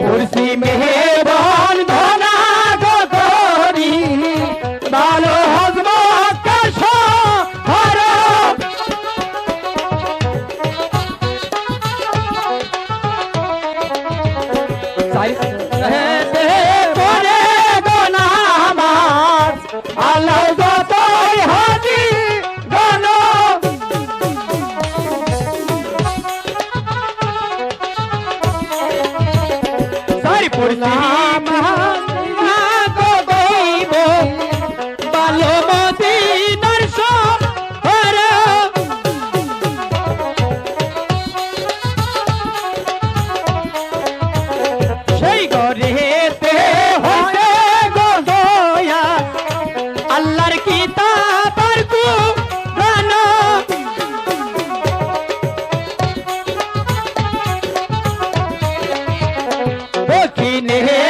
কুর্সি মেহরবান ধনা গরি ভালো হজমত কাশ হরা সাইতে করে গনামাজ আল্লাহ ने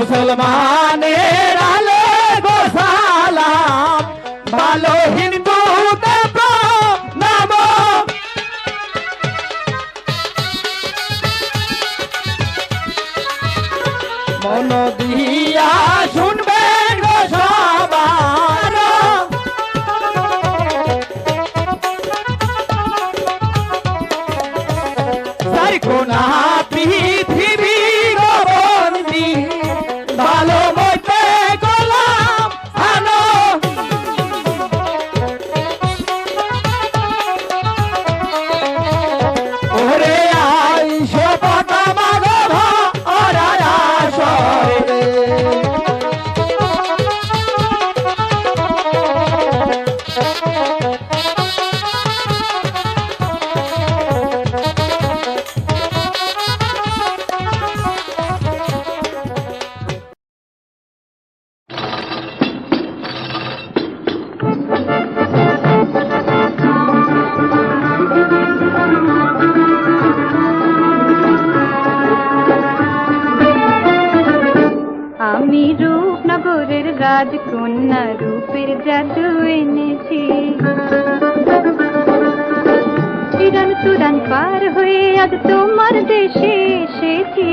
মুসলমানের আলে গোসালাম ভালো হিন্দু নাম মন দিয়া শুনবেন গো সবার। সারকোনা জাদু এনেছি ইরান তুরান পার হয়ে আজ তোমার দেশে এসেছি।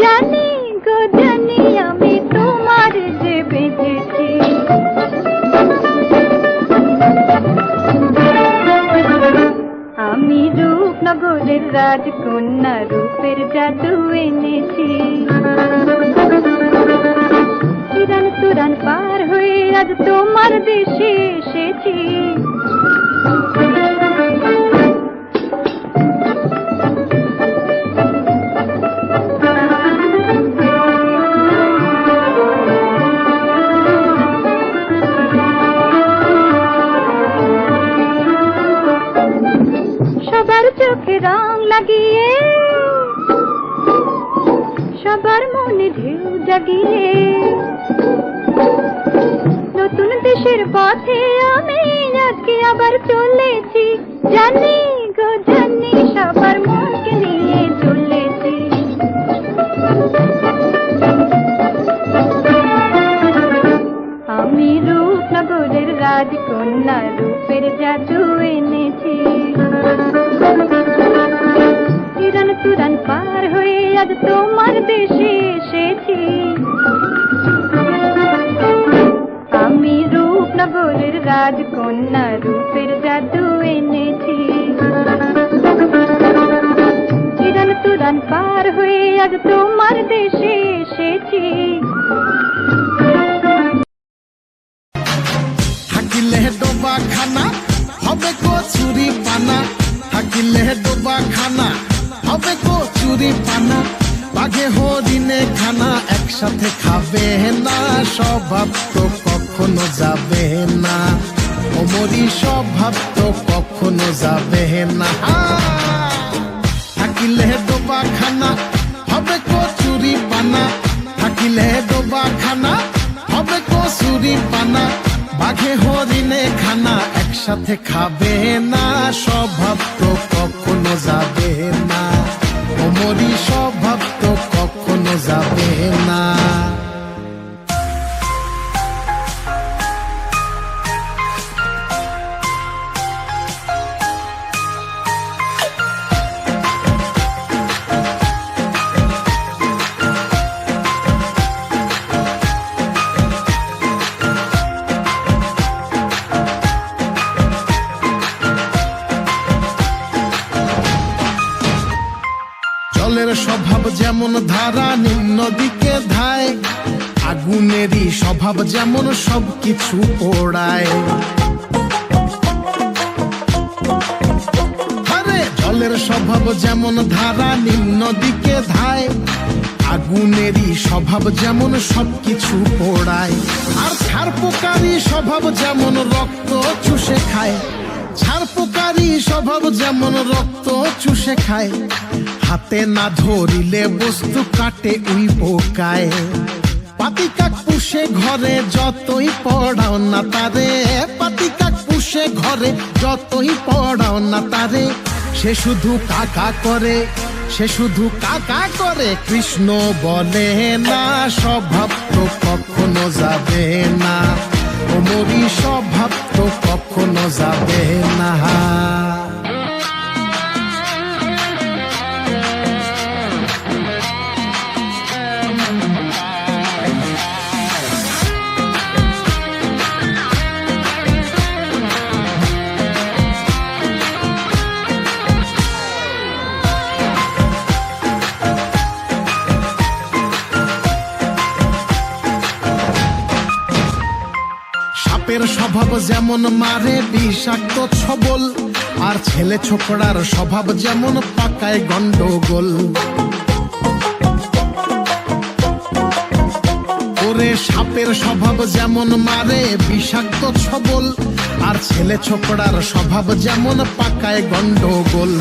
জানি গো আমি তোমার যে বেঁচেছি। আমি রূপনগরের রাজকন্যা রূপের জাদু এনেছি। তুরান তুরান পার হয়ে আজ তোমার দেশে এসেছি। লাগিয়ে সবার মনে ঢেউ জাগিয়ে। নতুন দেশের পথে আমি আজকে আবার চলেছি। জানি রূপনগরের রাজকন্যা রূপের জাদু এনেছি ইরান তুরান পার হয়ে আজ খানা হবে কচুরি পানা থাকিলে ডোবা খানা হবে কচুরি পানা বাঘে হরিণে খানা একসাথে খাবে না স্বভাব তো কখনো যাবে না অমরি স্বভাব তো কখনো যাবে না। থাকিলে ডোবা খানা হবে কচুরি পানা থাকিলে ডোবা খানা হবে কচুরি পানা বাঘে হরিণে খানা, একসাথে খাবে না। স্বভাব তো কখনো যাবে না। অমরি স্বভাব তো কখনো যাবে না। যেমন ধারা নিম্ন দিকে ধায়, আগুনেরই স্বভাব যেমন সবকিছু পোড়ায়। জলের স্বভাব যেমন ধারা নিম্ন দিকে ধায়, আগুনেরই স্বভাব যেমন সবকিছু পোড়ায়। আর ছাড় পোকারই স্বভাব যেমন রক্ত চুষে খায় ছাড় পোকারই স্বভাব যেমন রক্ত চুষে খায়। হাতে না ধরিলে বস্তু কাটে উই পোকায়। পাতিকাক পুষে ঘরে যতই পড়াও না তারে। পাতিকাক পুষে ঘরে যতই পড়াও না তারে। সে শুধু কাকা করে, সে শুধু কাকা করে। কৃষ্ণ বলে না, স্বভাব তো কখনো যাবে না। ওমরি স্বভাব তো কখনো যাবে না। স্বভাব যেমন মারে বিষাক্ত ছবল, আর ছেলে ছোকরার স্বভাব যেমন পাকায় গন্ডগোল। ওরে সাপের স্বভাব যেমন মারে বিষাক্ত ছবল, আর ছেলে ছোকরার স্বভাব যেমন পাকায় গন্ডগোল।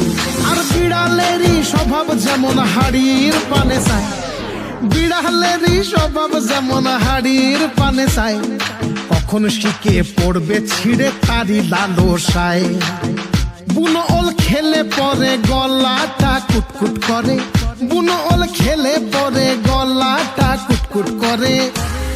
আর বিড়ালেরই স্বভাব যেমন হাড়ির পানে চায়, বিড়ালেরই স্বভাব যেমন হাড়ির পানে চায়। কখন শিখে পড়বে ছিঁড়ে তারি লালসায়। বুনো ওল খেলে পরে গলাটা কুটকুট করে। বুনো ওল খেলে পরে গলাটা কুটকুট করে।